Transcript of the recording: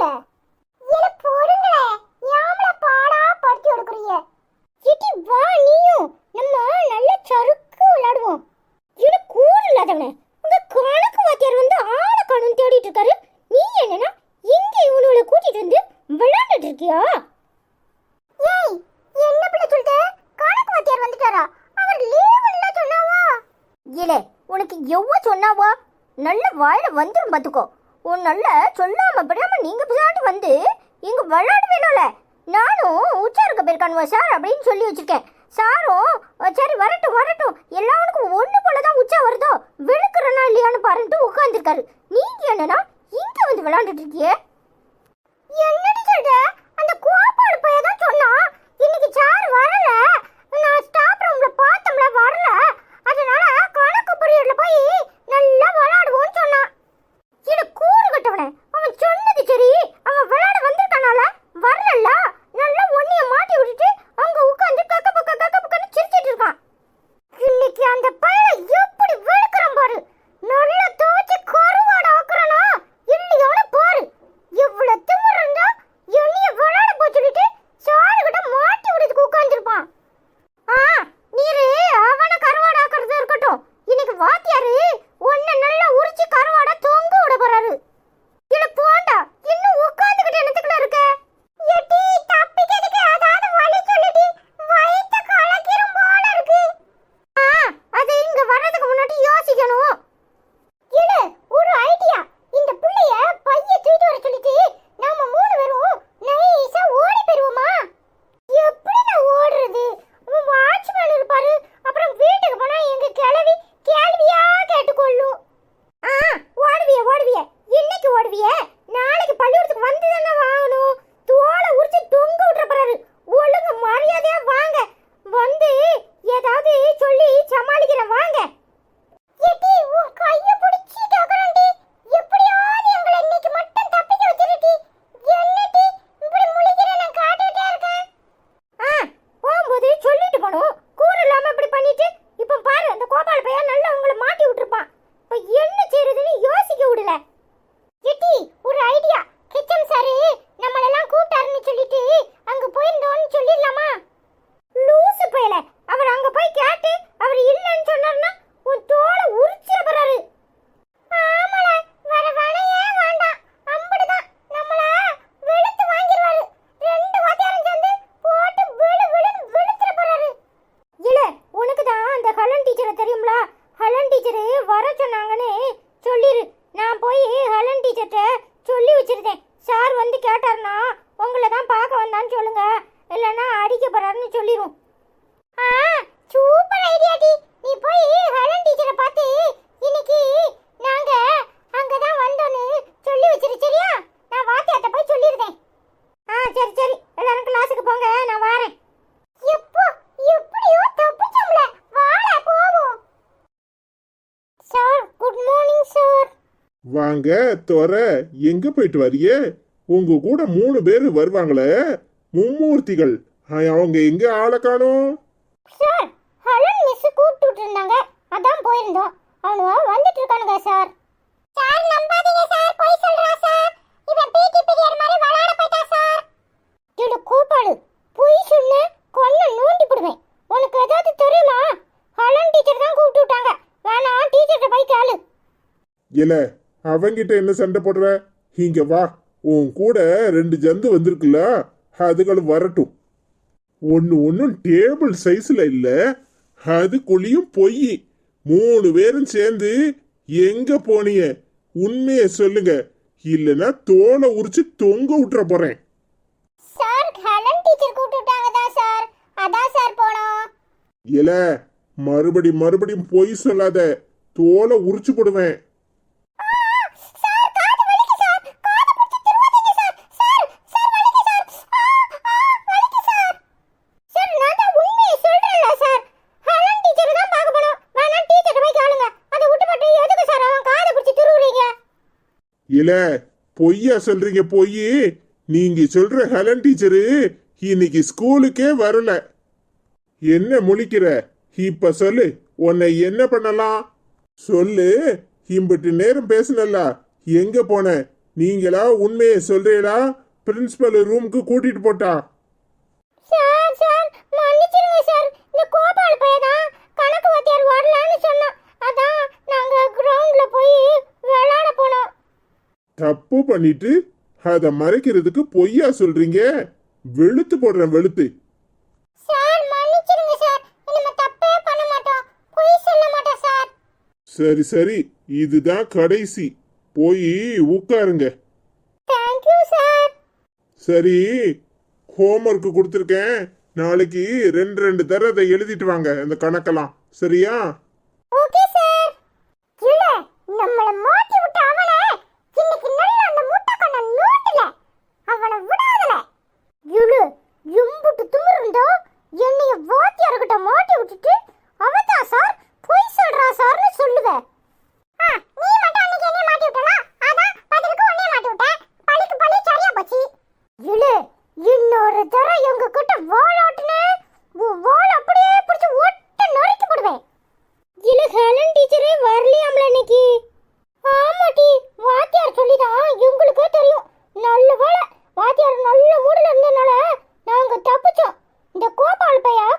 தெருவுல என்ன பொறுங்களே யாமல பாடா படுத்தி எடுக்கிறீங்க? இடி வா நீயும் நம்ம நல்ல சறுக்கு விளையாடுவோம். இவனு கூறு இல்லாதவனே உங்க கணக்கு வாத்தியார் வந்து ஆள தேடிட்டு இருக்காரு. நீ என்னன்னா இங்க இவனுல கூட்டிட்டு வந்து விளையாண்டுட்டு இருக்கியா? ஏய் என்ன பிள்ளை கணக்கு வாத்தியார் வந்துட்டாரா? அவர் லீவ் இல்ல சொன்னாவா? இல்ல உனக்கு எவ்வளோ சொன்னாவா? நல்ல வாயில வந்துடும் பார்த்துக்கோ உன் உன்னால சொல்லாம படியாம நீங்க பிசாட்டி வந்து இங்க விளையாட வேணும்ல நானும் உச்சா இருக்க போயிருக்கானுவா சார் அப்படின்னு சொல்லி வச்சிருக்கேன். சாரும் சரி வரட்டும் வரட்டும். எல்லாம் வாங்க தோற எங்க போயிட்டு வரியே? உங்க கூட மூணு பேர் வருவாங்களே மும்மூர்த்திகள். அவங்க எங்க ஆளை காணும்? சார் ஹலன் மிஸ் கூப்பிட்டு இருந்தாங்க அதான் போயிருந்தோம். அவனுவா வந்துட்டு இருக்கானுங்க சார். சார் நம்பாதீங்க சார். போய் சொல்றா சார். இவன் பீட்டி பீரியர் மாதிரி விளையாட போயிட்டா சார். இவனு கூப்பாடு. பொய் சொன்ன கொன்ன நோண்டி போடுவேன். உனக்கு ஏதாவது தெரியுமா? ஹலன் டீச்சர் தான் கூப்பிட்டு விட்டாங்க வேணா டீச்சர்கிட்ட போய் கேளு. இல்லை அவங்கிட்ட என்ன சண்டை போடுற? இங்க வா. உன் கூட ரெண்டு ஜந்து வந்திருக்குல்ல அதுகளும் வரட்டும். ஒன்று ஒன்றும் டேபிள் சைஸில் இல்லை அதுக்குள்ளேயும் பொய். மூணு பேரும் சேர்ந்து எங்கே போனீங்க உண்மையை சொல்லுங்க. இல்லைன்னா தோலை உரிச்சு தொங்க விட்டுற போகிறேன் சார் ஹெலன் மறுபடி மறுபடியும் பொய் சொல்லாத. தோலை உரிச்சு போடுவேன். இல்ல பொய்யா சொல்றீங்க பொய். நீங்க சொல்ற ஹெலன் டீச்சரு இன்னைக்கு ஸ்கூலுக்கே வரல. என்ன முழிக்கிற? இப்ப சொல்லு. உன்னை என்ன பண்ணலாம்? சொல்லு. இம்பிட்டு நேரம் பேசுனல்ல. எங்க போன? நீங்களா உண்மையை சொல்றீங்களா? பிரின்சிபல் ரூமுக்கு கூட்டிட்டு போட்டா தப்பு பண்ணிட்டு அதை மறைக்கிறதுக்கு பொய்யா சொல்றீங்க? வெளுத்து போடுறேன் வெளுத்து. சரி சரி. இதுதான் கடைசி. போய் உட்காருங்க. சரி. ஹோம்ஒர்க் கொடுத்துருக்கேன். நாளைக்கு ரெண்டு ரெண்டு தர அதை எழுதிட்டு வாங்க அந்த கணக்கெல்லாம். சரியா? ஓகே சார் இல்ல நம்மள டீச்சரே வரலையாம்ல இன்னைக்கு? ஆமாட்டி வாத்தியார் சொல்லிதான் இவங்களுக்கே தெரியும். நல்ல வேலை வாத்தியார் நல்ல மூடுல இருந்தனால நாங்க தப்பிச்சோம். இந்த கோபால் பையன்